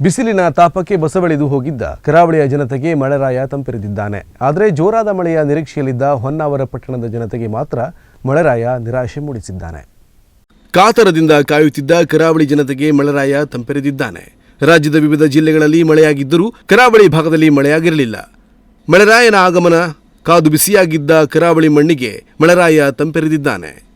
ಬಿಸಿಲಿನ ತಾಪಕ್ಕೆ ಬಸವಳಿದು ಹೋಗಿದ್ದ ಕರಾವಳಿಯ ಜನತೆಗೆ ಮಳೆರಾಯ ತಂಪೆರೆದಿದ್ದಾನೆ. ಆದರೆ ಜೋರಾದ ಮಳೆಯ ನಿರೀಕ್ಷೆಯಲ್ಲಿದ್ದ ಹೊನ್ನಾವರ ಪಟ್ಟಣದ ಜನತೆಗೆ ಮಾತ್ರ ಮಳೆರಾಯ ನಿರಾಶೆ ಮೂಡಿಸಿದ್ದಾನೆ. ಕಾತರದಿಂದ ಕಾಯುತ್ತಿದ್ದ ಕರಾವಳಿ ಜನತೆಗೆ ಮಳೆರಾಯ ತಂಪೆರೆದಿದ್ದಾನೆ. ರಾಜ್ಯದ ವಿವಿಧ ಜಿಲ್ಲೆಗಳಲ್ಲಿ ಮಳೆಯಾಗಿದ್ದರೂ ಕರಾವಳಿ ಭಾಗದಲ್ಲಿ ಮಳೆಯಾಗಿರಲಿಲ್ಲ. ಮಳೆರಾಯನ ಆಗಮನ ಕಾದು ಬಿಸಿಯಾಗಿದ್ದ ಕರಾವಳಿ ಮಣ್ಣಿಗೆ ಮಳೆರಾಯ ತಂಪೆರೆದಿದ್ದಾನೆ.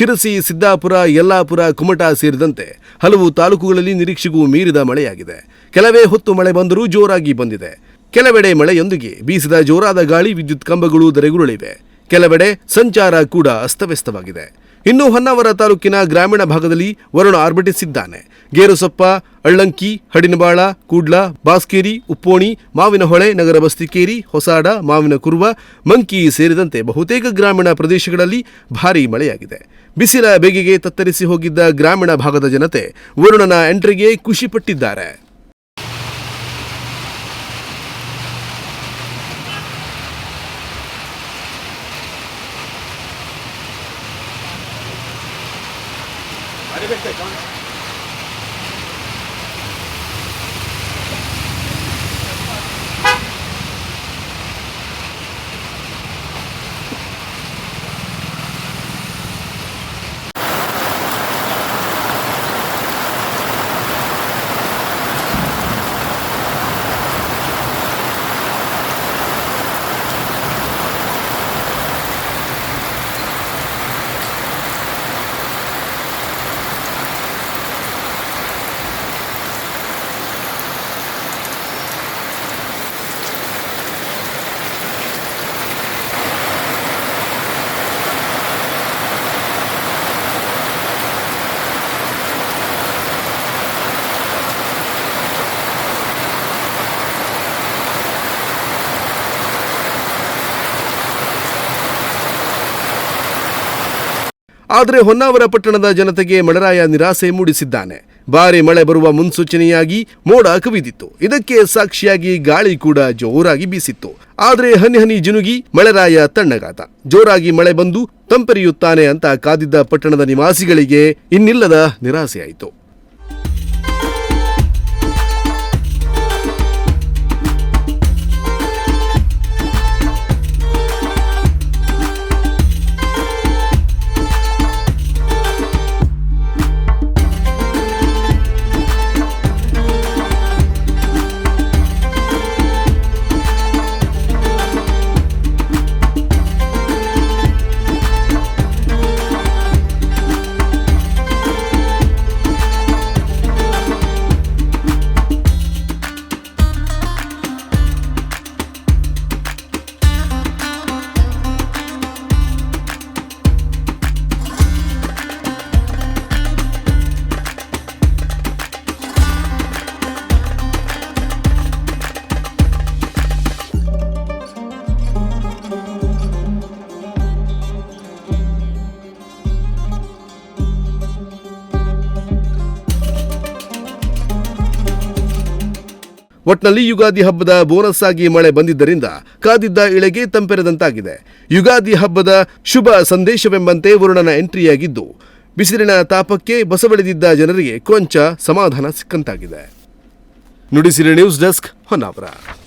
ಶಿರಸಿ, ಸಿದ್ದಾಪುರ, ಯಲ್ಲಾಪುರ, ಕುಮಟಾ ಸೇರಿದಂತೆ ಹಲವು ತಾಲೂಕುಗಳಲ್ಲಿ ನಿರೀಕ್ಷೆಗೂ ಮೀರಿದ ಮಳೆಯಾಗಿದೆ. ಕೆಲವೇ ಹೊತ್ತು ಮಳೆ ಬಂದರೂ ಜೋರಾಗಿ ಬಂದಿದೆ. ಕೆಲವೆಡೆ ಮಳೆಯೊಂದಿಗೆ ಬೀಸಿದ ಜೋರಾದ ಗಾಳಿ, ವಿದ್ಯುತ್ ಕಂಬಗಳು ದರೆಗುರುಳಿವೆ ಕೆಲವೆಡೆ ಸಂಚಾರ ಕೂಡ ಅಸ್ತವ್ಯಸ್ತವಾಗಿದೆ. ಇನ್ನು ಹೊನ್ನಾವರ ತಾಲೂಕಿನ ಗ್ರಾಮೀಣ ಭಾಗದಲ್ಲಿ ವರುಣ ಆರ್ಭಟಿಸಿದ್ದಾನೆ. ಗೇರುಸೊಪ್ಪ, ಅಳ್ಳಂಕಿ, ಹಡಿನಬಾಳ, ಕೂಡ್ಲ, ಬಾಸ್ಕೇರಿ, ಉಪ್ಪೋಣಿ ಮಾವಿನಹೊಳೆ ನಗರ ಬಸ್ತಿಕೇರಿ, ಹೊಸಾಡ, ಮಾವಿನ ಕುರುವ, ಮಂಕಿ ಸೇರಿದಂತೆ ಬಹುತೇಕ ಗ್ರಾಮೀಣ ಪ್ರದೇಶಗಳಲ್ಲಿ ಭಾರೀ ಮಳೆಯಾಗಿದೆ. ಬಿಸಿಲ ಬೇಗೆಗೆ ತತ್ತರಿಸಿ ಹೋಗಿದ್ದ ಗ್ರಾಮೀಣ ಭಾಗದ ಜನತೆ ವರುಣನ ಎಂಟ್ರಿಗೆ ಖುಷಿಪಟ್ಟಿದ್ದಾರೆ. ಆದರೆ ಹೊನ್ನಾವರ ಪಟ್ಟಣದ ಜನತೆಗೆ ಮಳರಾಯ ನಿರಾಸೆ ಮೂಡಿಸಿದ್ದಾನೆ. ಭಾರಿ ಮಳೆ ಬರುವ ಮುನ್ಸೂಚನೆಯಾಗಿ ಮೋಡ ಕವಿದಿತ್ತು. ಇದಕ್ಕೆ ಸಾಕ್ಷಿಯಾಗಿ ಗಾಳಿ ಕೂಡ ಜೋರಾಗಿ ಬೀಸಿತ್ತು. ಆದರೆ ಹನಿ ಹನಿ ಜಿನುಗಿ ಮಳೆರಾಯ ತಣ್ಣಗಾತ ಜೋರಾಗಿ ಮಳೆ ಬಂದು ತಂಪೆರೆಯುತ್ತಾನೆ ಅಂತ ಕಾದಿದ್ದ ಪಟ್ಟಣದ ನಿವಾಸಿಗಳಿಗೆ ಇನ್ನಿಲ್ಲದ ನಿರಾಸೆಯಾಯಿತು. ಒಟ್ನಲ್ಲಿ ಯುಗಾದಿ ಹಬ್ಬದ ಬೋನಸ್ ಆಗಿ ಮಳೆ ಬಂದಿದ್ದರಿಂದ ಕಾದಿದ್ದ ಇಳೆಗೆ ತಂಪೆರೆದಂತಾಗಿದೆ. ಯುಗಾದಿ ಹಬ್ಬದ ಶುಭ ಸಂದೇಶವೆಂಬಂತೆ ವರುಣನ ಎಂಟ್ರಿಯಾಗಿದ್ದು, ಬಿಸಿಲಿನ ತಾಪಕ್ಕೆ ಬಸವಳಿದಿದ್ದ ಜನರಿಗೆ ಕೊಂಚ ಸಮಾಧಾನ ಸಿಕ್ಕಂತಾಗಿದೆ. Nudisiri news desk Honnavar.